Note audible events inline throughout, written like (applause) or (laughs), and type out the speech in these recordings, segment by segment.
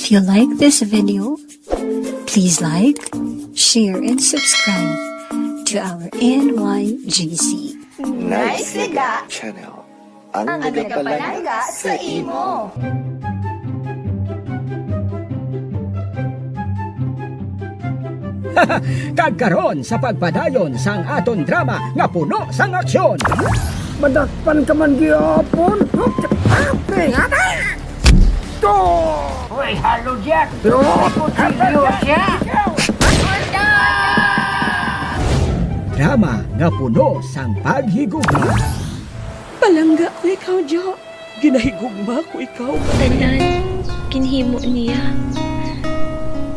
If you like this video, please like, share, and subscribe to our NYGC. Nice Liga, Channel. Ang, ang nagpapalaga sa imo. (laughs) Kagkaron sa pagpadayon sang aton drama nga puno sang aksyon. Madakpan ka man gihapon. Ate, ate! To! Hoy, halo Jack! Yo! Kutilyo siya! Drama nga puno sang paghigugma. Palangga ko ikaw, Jo. Ginahigugma ko ikaw. Tanan, kinhimo niya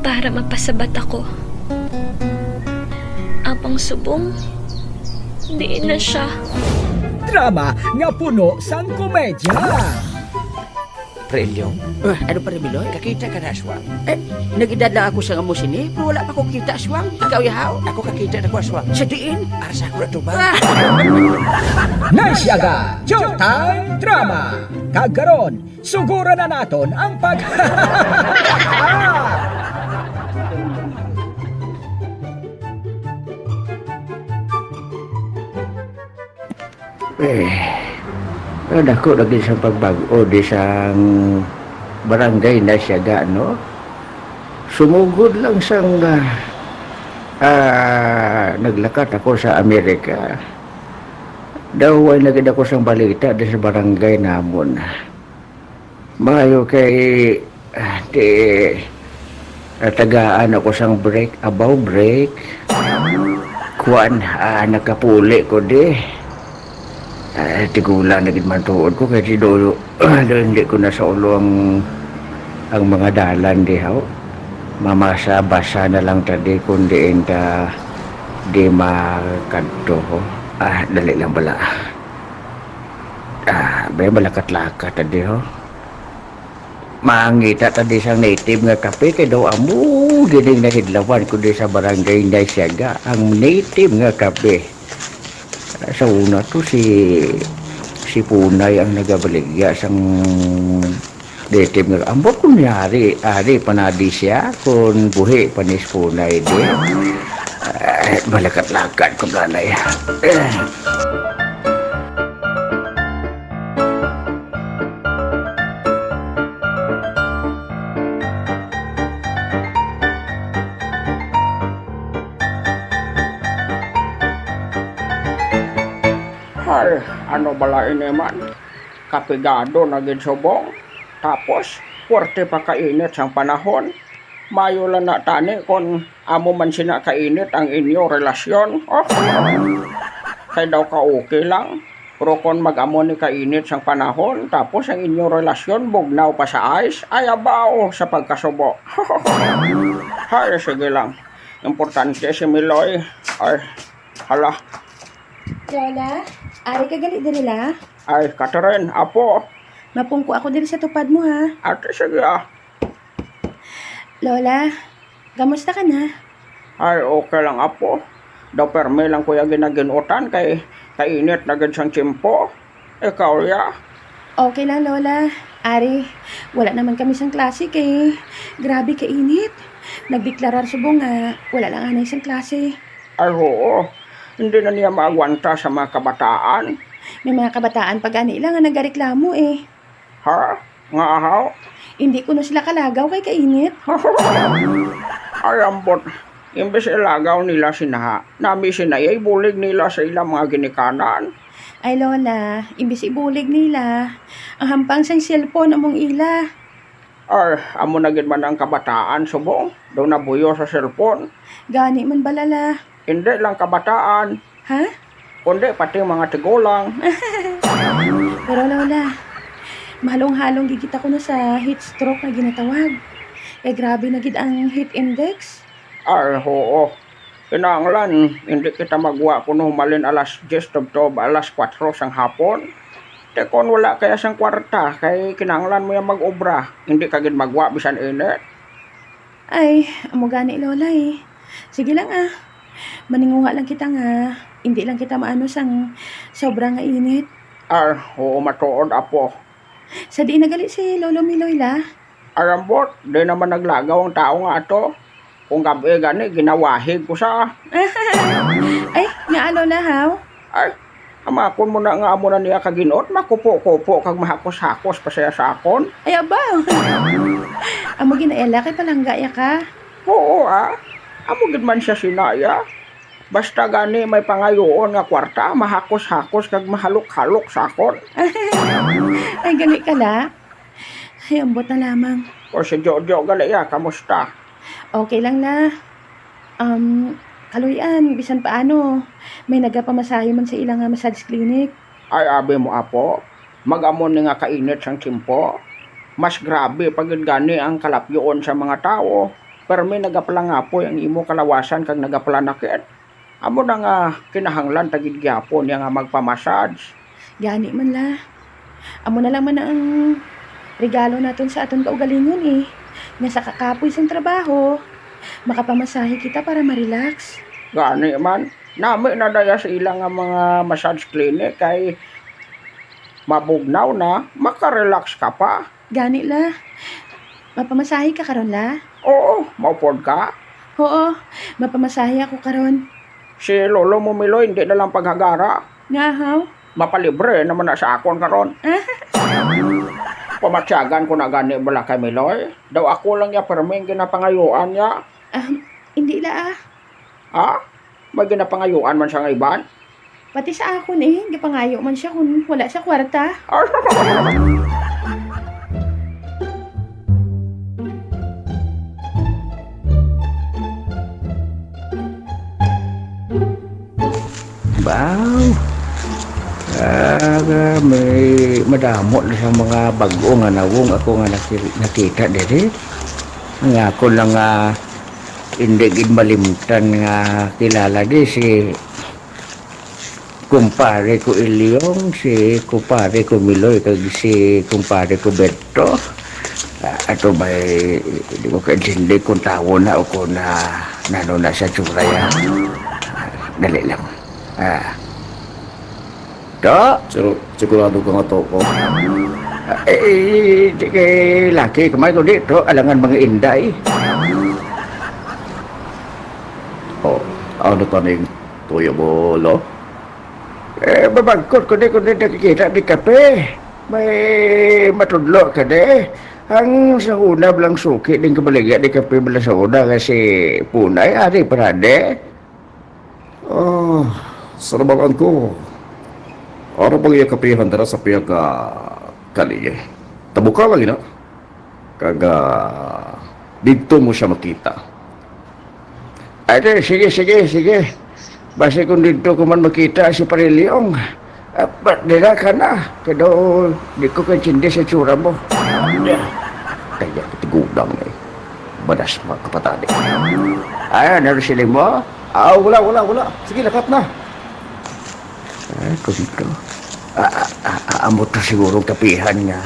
para mapasabat ako. Apang subong, di na siya. Drama nga puno sang komedya. Prelyong? Uh, ano pa rin, Miloy? Kakita ka na, Aswang. Eh, nagidad lang ako sa amo sini, pero wala pa ko kita, Aswang. Ikaw, Yahaw, ako kakita na ko, Aswang. Sa diin, asa ko na ito ba? Nasyaga, Showtime Drama. Kagkaron, sugura na naton ang pag... (laughs) Eh, ada ko lagi sa pagbago di sang barangay na siya no? Sumugod lang sang ah, ah, naglakat ako sa Amerika. Daw ay nagid ako sang balita di sa barangay namon. Mayo kay ah, di tagaan ako sang break, abaw break. Kuan, ah, nakapuli ko di. Ay, tigula na gid man tuod ko kay do (clears throat) hindi ko na sa ulo ang ang mga dalan di haw. Mamasa basa na lang tadi kundi enta di makadto ko. Ah, dali lang bala. Ah, bay malakat-lakat tadi ho. Mangita tadi sang native nga kape kay daw amo gining nahidlawan kundi sa barangay Naisyaga ang native nga kape sa una to si si Punay ang nagabaligya sang dative nga ambot kung yari ari panadi siya kung buhi panis Punay di eh, balakat-lakat ko nanay eh. Ay, ano bala ini man? Kapigado na subong. Tapos, puwerte pa kainit sang panahon. Mayo lang na tani kung amo man sina kainit ang inyo relasyon. Oh. Kay daw ka okay lang. Pero kung mag-amo ni kainit sang panahon, tapos ang inyong relasyon bugnaw pa sa ice, ay abaw sa pagkasubo. (laughs) Hay, sige lang. Importante si Miloy. Ay, hala. Lola, ari ka gali diri la. Ay, Catherine, apo. Mapungko ako diri sa tupad mo ha. Ate, sige ah. Lola, gamusta ka na? Ay, okay lang apo. Daw perme lang kuya ginaginutan kay kainit na gid sang tiyempo. Ikaw ya. Okay lang, Lola. Ari, wala naman kami sang klase kay grabe ka init. Nagdeklarar subong nga wala lang anay sang klase. Ay, oo. Hindi na niya maagwanta sa mga kabataan. May mga kabataan pag ani lang nga nagareklamo eh. Ha? Nga ahaw? Hindi ko na sila kalagaw kay kainit. (laughs) Ay, ambot. Imbes ilagaw nila sinaha, nami sinayay bulig nila sa ilang mga ginikanan. Ay Lola, imbis ibulig nila, ang hampang sang cellphone among ila. Ay, amo na man ang kabataan subong. Daw nabuyo sa cellphone. Gani man balala. Hindi lang kabataan, Ha? kundi pati mga tigulang. (laughs) Pero Lola, mahalong-halong gigita ko na sa heat stroke na ginatawag. Eh grabe na gid ang heat index. Ay, oo. Kinanglan, hindi kita magwa kuno humalin alas 10 tubtob, alas 4 sang hapon. Te kon wala kaya sang kwarta, kay kinanglan mo yung mag-obra, hindi ka gid magwa bisan init. Ay, amo gani Lola eh. Sige lang ah. Maninguha lang kita nga. Hindi lang kita maano sang sobrang init. Ay, oo matuod apo. Sa di nagali si Lolo Miloy la. Arambot, di naman naglagaw ang tao nga ato. Kung gabi gani, ginawahig ko sa... (laughs) Ay, nga Lola haw? Ay, amakon mo na nga mo na niya kaginot, makupo-kupo kag mahakos-hakos pa siya sa akon. Ay, aba. (laughs) Amo ginaela kay palangga ya ka. Oo ah, amo gid man siya sinaya. Basta gani may pangayoon nga kwarta, mahakos-hakos kag mahalok-halok sa akon. (laughs) Ay, gali ka la. Ay, ambot na lamang. O si Jojo galaya, kamusta? Okay lang na. Um, kaluyan, bisan paano. May nagapamasahe man sa ilang nga massage clinic. Ay abi mo apo, magamon ni nga kainit sang timpo. Mas grabe pag gani ang kalapyoon sa mga tao. Pero may nagapala nga po ang imo kalawasan kag nagapala nakit. Amo na nga kinahanglan tagid gyapon niya nga magpamassage. Gani man la. Amo na lang man na ang regalo naton sa aton kaugalingon eh. Nga sa kakapoy sa trabaho, makapamasahe kita para ma-relax. Gani man, nami na daya sa ilang nga mga massage clinic kay mabugnaw na, makarelax ka pa. Gani la. Mapamasahe ka karon la? Oo, maupod ka. Oo, mapamasahe ako karon. Si Lolo mo Milo hindi na lang paghagara. Nga haw? Mapalibre naman na sa akon karon. (laughs) Pamatyagan ko na gani bala kay Miloy. Daw ako lang ya perming ginapangayuan niya. Ah, hindi la ah. Ha? May ginapangayuan man siya nga iban? Pati sa akon eh, gipangayo man siya kung wala sa kwarta. (laughs) Baw. Ah, may madamo na sa mga bago nga nawong ako nga naki- nakita diri. Nga ako lang nga hindi gid malimtan nga kilala di si kumpare ko Ilyong, si kumpare ko Miloy, kag si kumpare ko Berto. Ah, ato may hindi ko kaintindi kung tawo na ako na nano na sa tsuraya. Ah, dali lang. Ah. To? Pero sigurado ka nga to ko. Ah, Eh, kay laki kamay ko dito, alangan mga inday. Oh, ano taning tuyo mo, lo? Eh, babagkot ko di ko di nakikita di kape. May matudlo ka di. Ang sa una lang suki din kabaliga di kape bala sa una kasi punay, ari parade. Ah, sa nabangan ko. Ano bang iya kapihan dara sa piyag ka kaliye? Tabuka lang ina. Kaga dito mo siya makita. Ate, sige, sige, sige. Basta kung dito ko man makita si Parilyong, uh, ba't nila ka na? Kaya di ko kansindi sa tsura mo. Kaya kitigudang eh. Badas mga kapatali. Ay, naroon sila mo? Ah, wala, wala, wala. Sige, lakat na. Ay, kung ito. Ah, ah, ah, amo to siguro kapihan nga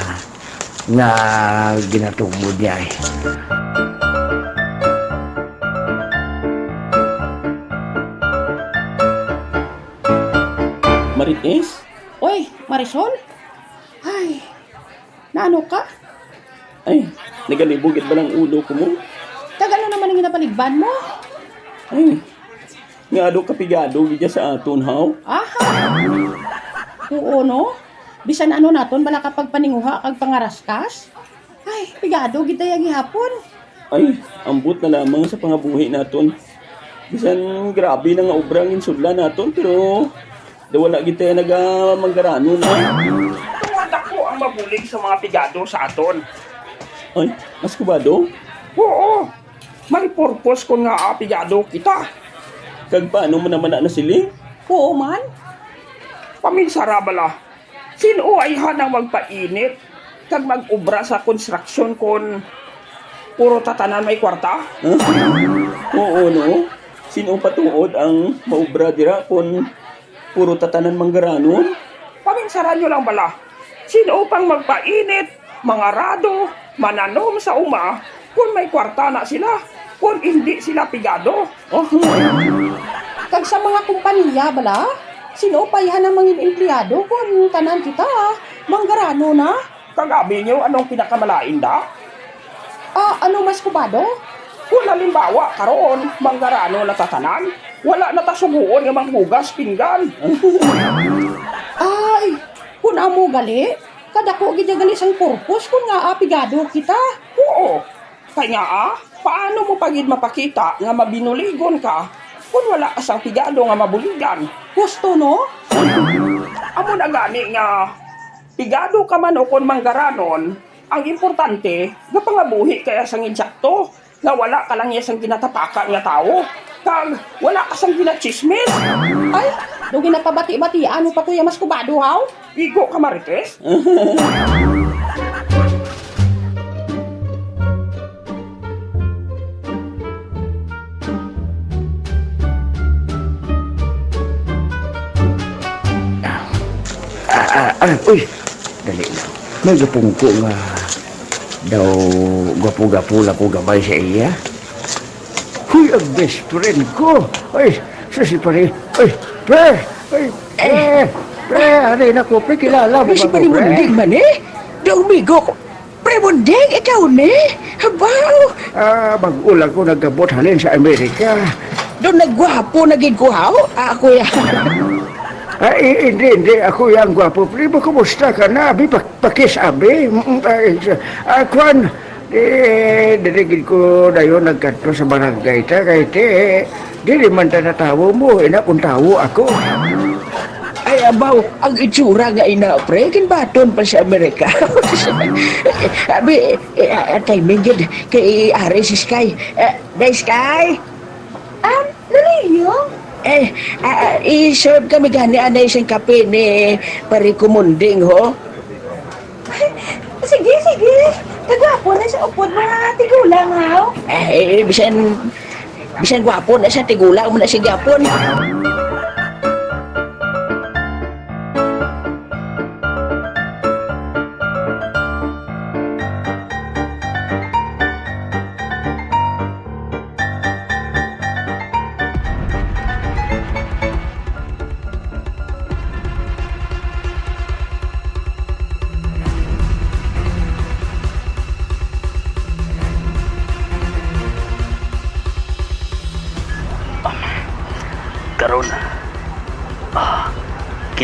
nga ginatubod niya eh. Marites? Oy, Marisol? Ay, naano ka? Ay, nagalibugit ba ng ulo ko mo? Tagal na naman ang ginapaligban mo. Ay, nga do kapigado gidya sa aton haw. Aha! Oo, no? Bisan ano naton, bala kapag paninguha kag pangaraskas? Ay, pigado, kita yung gihapon. Ay, ambot na lamang sa pangabuhi naton. Bisan grabe na nga obra ang insudla naton pero da wala kita naga manggarano na. Tuwanda ko ang mabulig sa mga pigado sa aton. Ay, mas kubado? Oo, may purpose ko nga apigado kita. Kag paano mo naman na siling? Oo man. Paminsara bala, sino ay hanang magpainit kag mag-ubra sa konstruksyon kon puro tatanan may kwarta? Oo, no? Sino patuod ang maubra dira kung puro tatanan manggaranon? Paminsara nyo lang bala, sino pang magpainit, mangarado, mananom sa uma kung may kwarta na sila, kung hindi sila pigado? Oh, Kag sa mga kumpanya, bala, sinupayhan ang mga empleyado kung tanan kita, manggarano na. Kagabi nyo anong pinakamalain da? Ah, ano mas kubado? Kung halimbawa karon manggarano na tatanan, wala na tasuguon nga manghugas pinggan. (laughs) Ay, kung amo gali, kadako gid gali sang purpose kung nga apigado kita. Oo. Kaya ah, paano mo pagid mapakita nga mabinuligon ka kung wala ka sang pigado nga mabuligan? Gusto no? Amo na gani nga pigado ka man o kon manggaranon, ang importante nga pangabuhi kaya sang insakto nga wala ka lang sang ginatapaka nga tao kag wala ka sang ginachismis. Ay, do ginapabati-bati ano pa kuya mas kubado haw? Igo ka marites? (laughs) Ah, ah, ah, uy, dali lang. May gapong ko nga daw gapo-gapo ko gabay sa iya. Huy, ang best friend ko. Ay, sa si pare. Ay, pre, ay, pre, pre, aray na ko, pre, kilala mo ba ko, pre? man eh. Daw migo ko. Premunding, ikaw ni. Habaw. Ah, mag-ulang ko nagabot halin sa Amerika. Doon nagwapo naging kuhaw. Ako ya. (laughs) Ay, hindi, hindi. Ako yung gwapo. Primo, kumusta ka na? Abi, pak pakisabi. Mm, sa- Ah, kwan, eh, ko na yun nagkanto sa barangay ta. Kahit eh, di man ta natawo mo. Ina kung tawo ako. Ay, abaw, ang itsura nga ina, pre, kinbaton pa sa Amerika. (laughs) Abi, eh, ah, timing yun, kay Ari si Sky. Day Sky? Eh, ah, i-serve kami gani anay isang kape ni Pari Kumunding, ho? Sige, sige. Kagwapo na sa upod mga tigulang haw. Eh, bisan, bisan gwapo na sa tigula mo na si Gapon.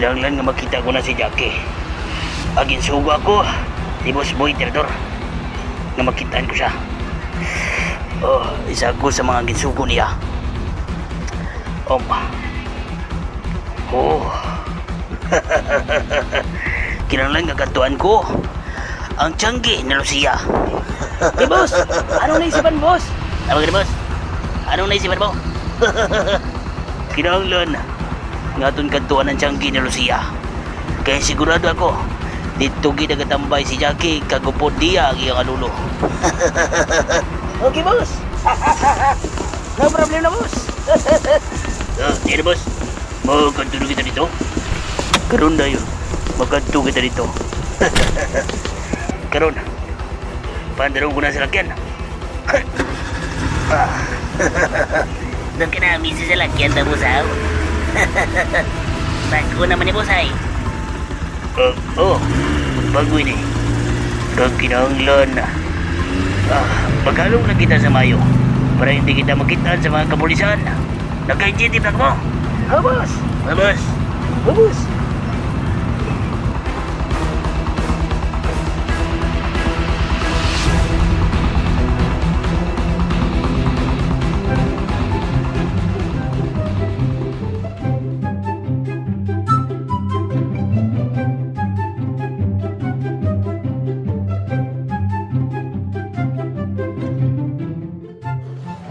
Kinahanglan nga makita ko na si Jackie agin sugo ako si Boss Boy Terador nga makitaan ko siya oh isa ko sa mga ginsugo niya om oh (laughs) kinahanglan nga kantuan ko ang tiyanggi na Lucia Eh, boss! Anong naisipan, boss? Tama ka boss? Anong naisipan mo? (laughs) Kinahanglan nga itong kantuan ng Tianggi ni Lucia. Kaya sigurado ako, dito ginagatambay si Jackie kagupod diya ang iyang alulo. (laughs) Okay, boss! (laughs) no problem na, boss! (laughs) Ah, di na, boss. Magkanto na kita dito. Karon na yun. Magkanto kita dito. Karon. Pandarong ko na sa lakyan. Doon ka na, misi sa lakyan na, busaw. (laughs) Bago naman ni busay. Uh, oh, bago ini. Kag kinahanglan na. Ah, maghalong na kita sa mayo para hindi kita makitaan sa mga kapulisan. Nagka-initiative na mo. Ha, boss! Vamos.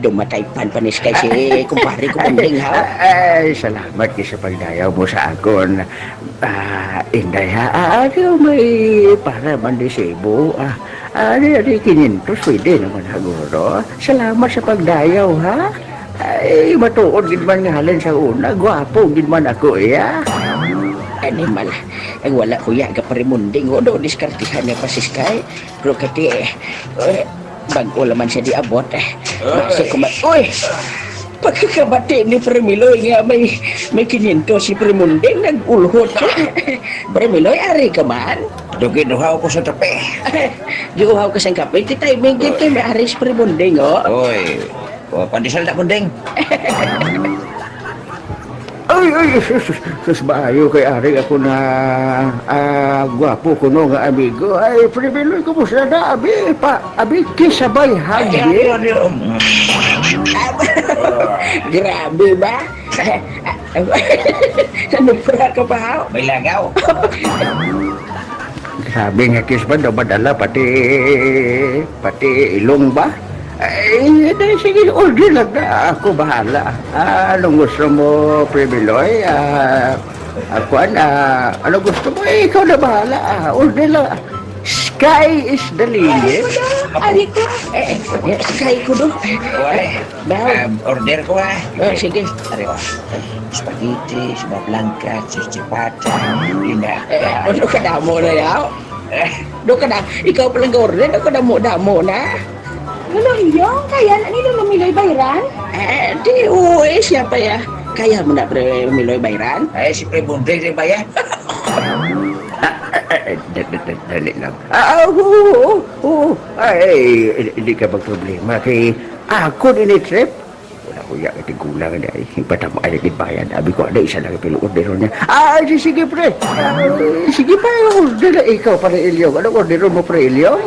Dumatay pan panis kay si kumpare Kumunding, ha? Ay, salamat kayo sa pagdayaw mo sa akon. Ah, inday ha. Ah, ano may para man di Cebu. Ah, ano di kinintos, pwede naman haguro. Salamat sa pagdayaw ha. Ay, matuod gid man nga halin sa una. Gwapo gid man ako iya. Animal. Ang wala ko yaga pa rin munding. O do, diskartihan niya pa si Sky. Pero kati, eh, eh, bago laman siya di abot. Eh. Basta ko ma... Uy! pagkakabati ni Premiloy nga may may kininto si Primunding nag-ulhot (laughs) Premiloy ari ka man Dugi-duhaw ko sa tape. (laughs) giuhaw ka sang kape ti timing gito may ari si Primunding oh Oy, o, pandisal na kunding. Ay, ay, sus, sus, bayo kay Ari ako na ah, gwapo ko no nga amigo. Ay, pribiloy ko mo siya na, abi, pa, abi, kisabay hagi. (laughs) grabe ba (laughs) ano pa ka pa haw May langaw. Grabe nga kiss ba, daw madala, pati, pati ilong ba? Ay, di, sige, order lang na. Ako bahala. Ah, anong gusto mo, Pribiloy? Ah, ako, ah, ano gusto mo? Eh, ikaw na bahala. Ah, order lang. Sky is the limit. ari ko eh eh, kay ko do Wala. Daw. order ko ah. Oh, sige. Ari ko. Spaghetti, suma blanca, chichipata, ina. Eh, ano ka damo na yaw? Do ka na, ikaw palang order, do ka damo damo na. Ano yung kaya lumiloy bayran? Eh, di, uwi, siya pa ya. Kaya mo na, pre, Miloy Bayran? Ay, si Pre Bundeng rin ba yan? (laughs) Dali lang. Ah, oo, oo, oo. Ay, hindi ka magproblema kay ako din trip. Wala ko yung katigulang na ay patama ay bayan. Abi ko, ada isa lang pilo order niya. Ah, di, sige pre. Ah, sige pa, order na ikaw para Ilyong. Ano order mo pre Ilyong?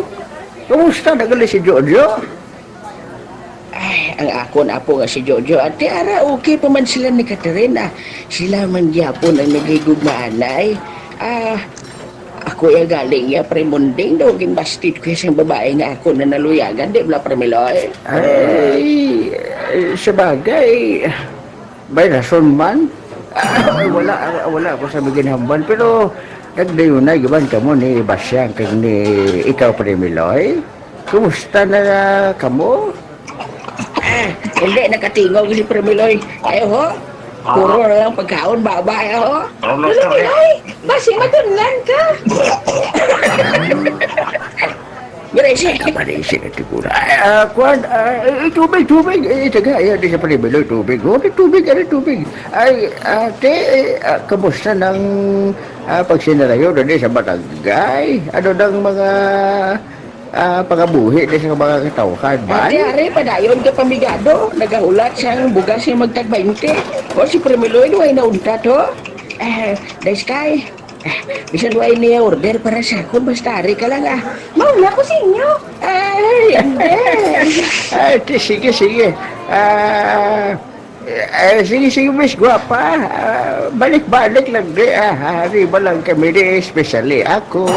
Kumusta nagali si Jojo? Ang ako na po nga si Jojo. At ara, okay pa man sila ni Katerina. Sila man gyapon ang nagigugmaan ay. Ah, ako yung galing ya premunding daw ging bastid ko yung babae nga ako na naluyagan di bla premiloy Ay, sa bagay, may rason man. Wala, wala ako sa maginhamban. Pero, nagdayo na, gaban ka mo ni Basyang kag ni ikaw, Premiloy. Kumusta na kamo? Ah, hindi nakatingog si premiloy ayo ho puro na lang pagkaon babae ho Lumiloy! Basi matunlan ka! (laughs) Gracie Kapanisip na tigura. Ay, ah, kwan, ah, tubig, tubig. Eh, taga, ayan, di sa Premiloy, tubig. Oh, tubig, ano, tubig. Ay, ate, eh, ah, kamusta ng ah, pagsinarayo na di sa barangay? Ano ng mga ah, pangabuhi di sa mga katawhan ba? Ate are padayon ka pamigado nagahulat siyang bugas siya magtag 20 o si premiloy way na unta to eh dahil sky eh, bisan way niya order para sa akon basta ari ka lang ah Mauna ko sa inyo! ay (laughs) Ay, sige, sige. Ah, eh, sige, sige, miss, gwapa. Ah, balik-balik lang di, ah. Hari ba lang kami di, especially ako.